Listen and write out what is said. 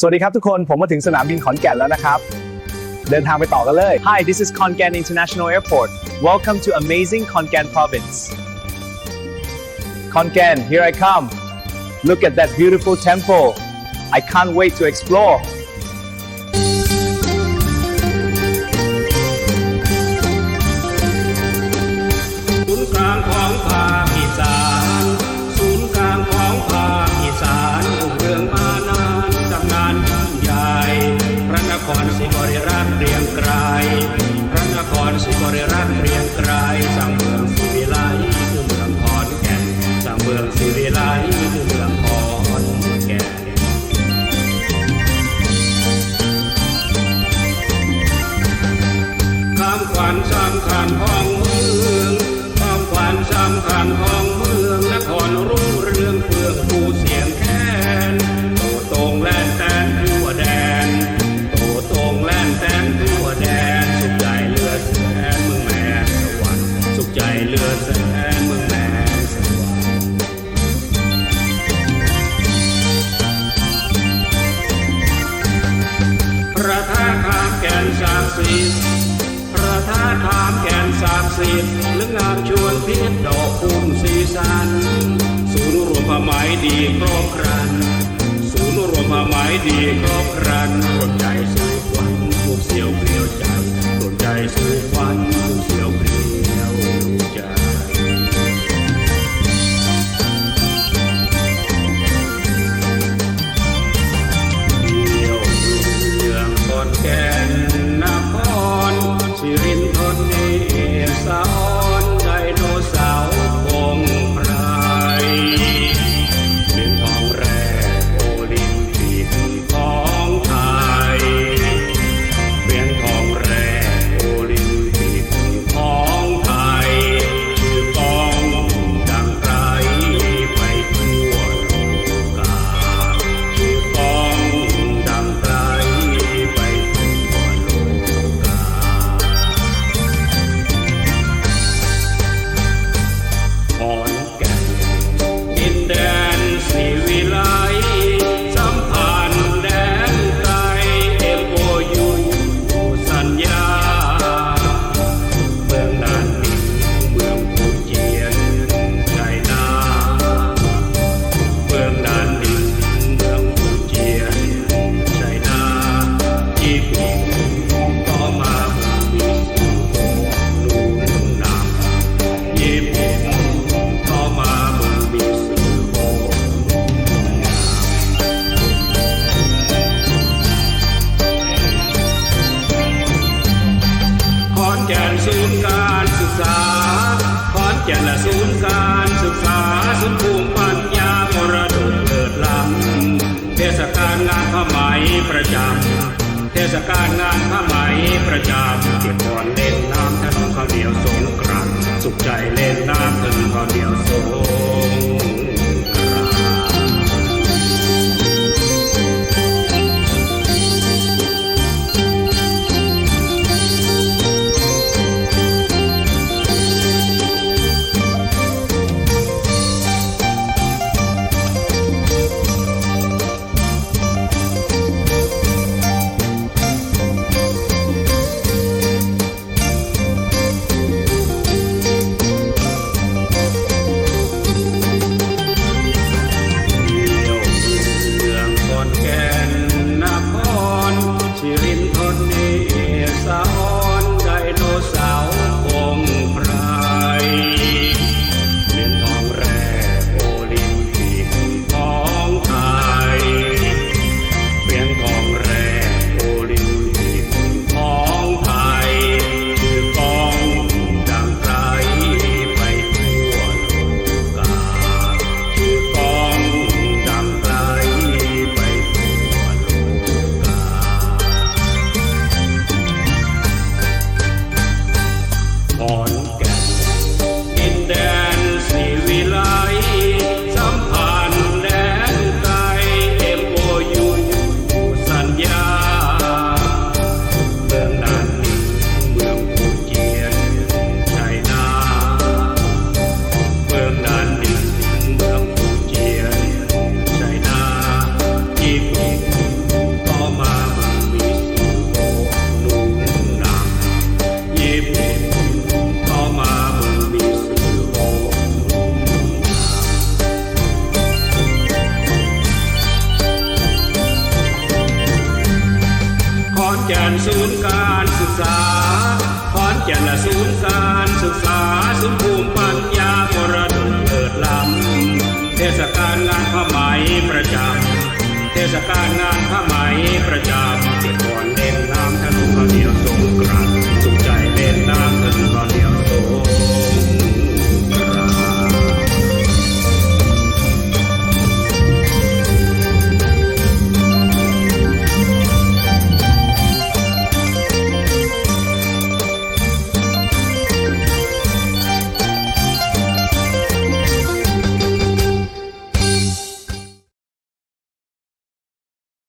สวัสดีครับทุกคน ผมมาถึงสนามบินขอนแก่นแล้วนะครับ เดินทางไปต่อกันเลย Hi, this is Konkan International Airport. Welcome to amazing Konkan province. Konkan here I come look at that beautiful temple I can't wait to explore วัญสำคัญของเมืองคำขวัญสำคัญของเมืองนครรุ่งเรืองเพื่อผู้เสียงแค้นโตตรงแล่นแตนทั่วแดนโตตรงแล่นแตนทั่วแดนสุขใจเลือแสนเมืองแม่สวรรค์สุขใจเลือแสนเมืองแม่สวรรค์พระธาตุขามแก่นสามสิบพระธาทามแก่นสามสิบหรืองามชวนพิษดอกพุ่มสีสัน ศูนย์รวมผ้าไหมดีครอบครัน ศูนย์รวมผ้าไหมดีครอบครันรวมใจสู่ควันผูกเสียวเปลี่ยวใจรวมใจสู่ควันผูกเสียวเปลี่ยว ประจำเทศกาลงานผ้าไหมประจำเก็บก่อนเล่นน้ำถนนข้าวเหนียวสงกรานต์สุขใจเล่นน้ำถนนข้าวเหนียวสง แก่นศูนย์การศึกษาขอนแก่นศูนย์การศึกษาศูนย์ภูมิปัญญาโบราณเกิดลำเทศกาลงานผ้าไหมประจำเทศกาลงานผ้าไหมประจำเจ็ดก่อนเด่นน้ำทะลุเขียวสงกราน